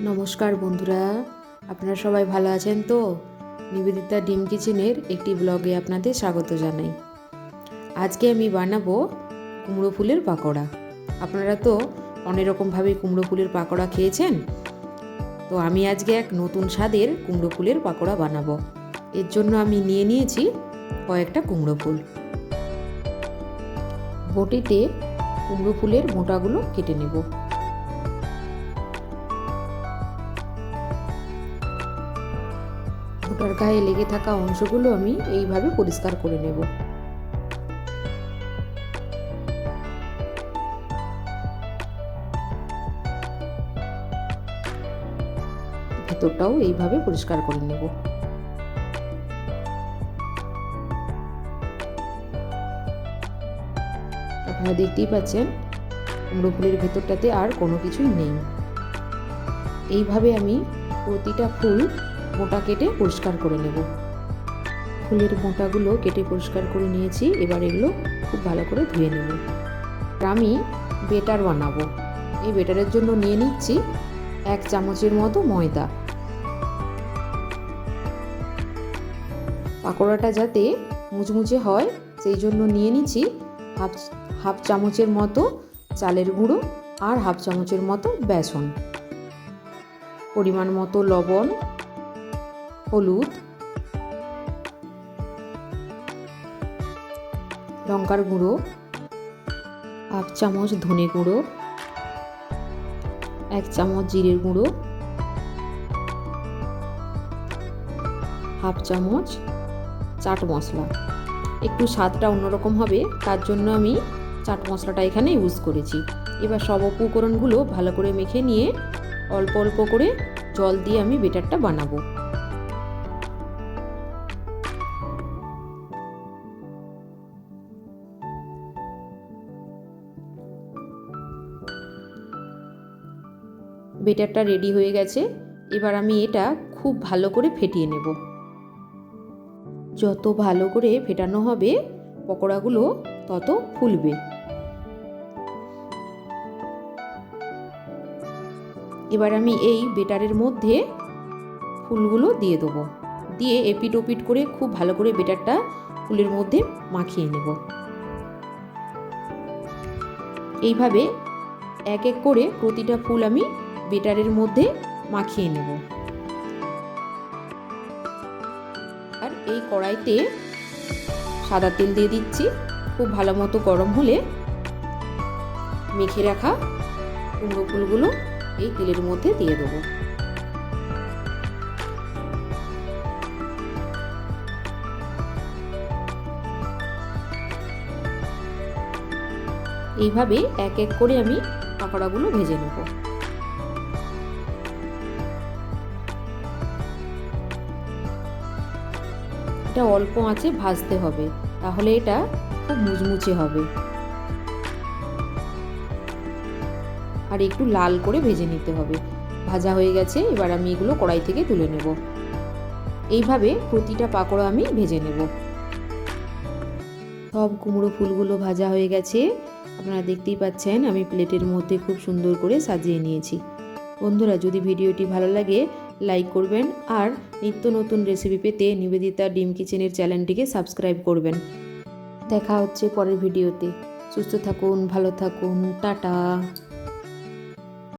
নমস্কার বন্ধুরা, আপনারা সবাই ভালো আছেন তো? নিবেদিতা ডিম কিচেনের একটি ব্লগে আপনাদের স্বাগত জানাই। আজকে আমি বানাবো কুমড়ো ফুলের পাকোড়া। আপনারা তো অনেক রকমভাবে কুমড়ো ফুলের পাকোড়া খেয়েছেন? তো আমি আজকে এক নতুন স্বাদের কুমড়ো ফুলের পাকোড়া বানাবো। এর জন্য আমি নিয়ে নিয়েছি কয়েকটা কুমড়ো ফুল। বটিতে কুমড়ো ফুলের মোটাগুলো কেটে নেব। মোটার গায়ে লেগে থাকা অংশগুলো আমি এইভাবে পরিষ্কার করে নেব। ভেতরটাও এইভাবে পরিষ্কার করে নেব। আপনারা দেখতেই পাচ্ছেন, কুমড়ো ফুলের ভেতরটাতে আর কোনো কিছুই নেই। এইভাবে আমি প্রতিটা ফুল মোটা কেটে পরিষ্কার করে নেব। ফুলের মোটাগুলো কেটে পরিষ্কার করে নিয়েছি, এবার এগুলো খুব ভালো করে ধুয়ে নেব। আমি বেটার বানাবো। এই বেটারের জন্য নিয়ে নিচ্ছি এক চামচের মতো ময়দা। পাকোড়াটা যাতে মুচমুচে হয়, সেই জন্য নিয়ে নিচ্ছি হাফ হাফ চামচের মতো চালের গুঁড়ো আর হাফ চামচের মতো বেসন। পরিমাণ মতো লবণ হলুদ, লঙ্কার গুঁড়ো, হাফ চামচ ধনে গুঁড়ো, এক চামচ জিরের গুঁড়ো, হাফ চামচ চাট মশলা। একটু স্বাদটা অন্যরকম হবে, তার জন্য আমি চাট মশলাটা এখানে ইউজ করেছি। এবার সব উপকরণগুলো ভালো করে মেখে নিয়ে অল্প অল্প করে জল দিয়ে আমি বেটারটা বানাবো। বেটারটা রেডি হয়ে গেছে, এবার আমি এটা খুব ভালো করে ফেটিয়ে নেব। যত ভালো করে ফেটানো হবে, পকোড়াগুলো তত ফুলবে। এবার আমি এই বেটারের মধ্যে ফুলগুলো দিয়ে দেবো। দিয়ে এপিট ওপিট করে খুব ভালো করে বেটারটা ফুলের মধ্যে মাখিয়ে নেব। এইভাবে এক এক করে প্রতিটা ফুল আমি বেটারের মধ্যে মাখিয়ে নেব। আর এই কড়াইতে সাদা তেল দিয়ে দিচ্ছি। খুব ভালো মতো গরম হলে মেখে রাখা কুমড়ো ফুলগুলো এই তেলের মধ্যে দিয়ে দেবো। এইভাবে এক এক করে আমি পাকোড়াগুলো ভেজে নেব। এটা অল্প আঁচে ভাজতে হবে, তাহলে এটা খুব মুচমুচে হবে। আর একটু লাল করে ভেজে নিতে হবে। ভাজা হয়ে গেছে, এবার আমি এগুলো কড়াই থেকে তুলে নেব। এইভাবে প্রতিটা পাকোড়া আমি ভেজে নেব। সব কুমড়ো ফুলগুলো ভাজা হয়ে গেছে। আপনারা দেখতেই পাচ্ছেন, আমি প্লেটের মধ্যে খুব সুন্দর করে সাজিয়ে নিয়েছি। বন্ধুরা, যদি ভিডিওটি ভালো লাগে লাইক করবেন আর নিত্য নতুন রেসিপি পেতে নিবেদিতা ডিম কিচেনের চ্যানেলটিকে সাবস্ক্রাইব করবেন। দেখা হচ্ছে পরের ভিডিওতে। সুস্থ থাকুন, ভালো থাকুন, টাটা।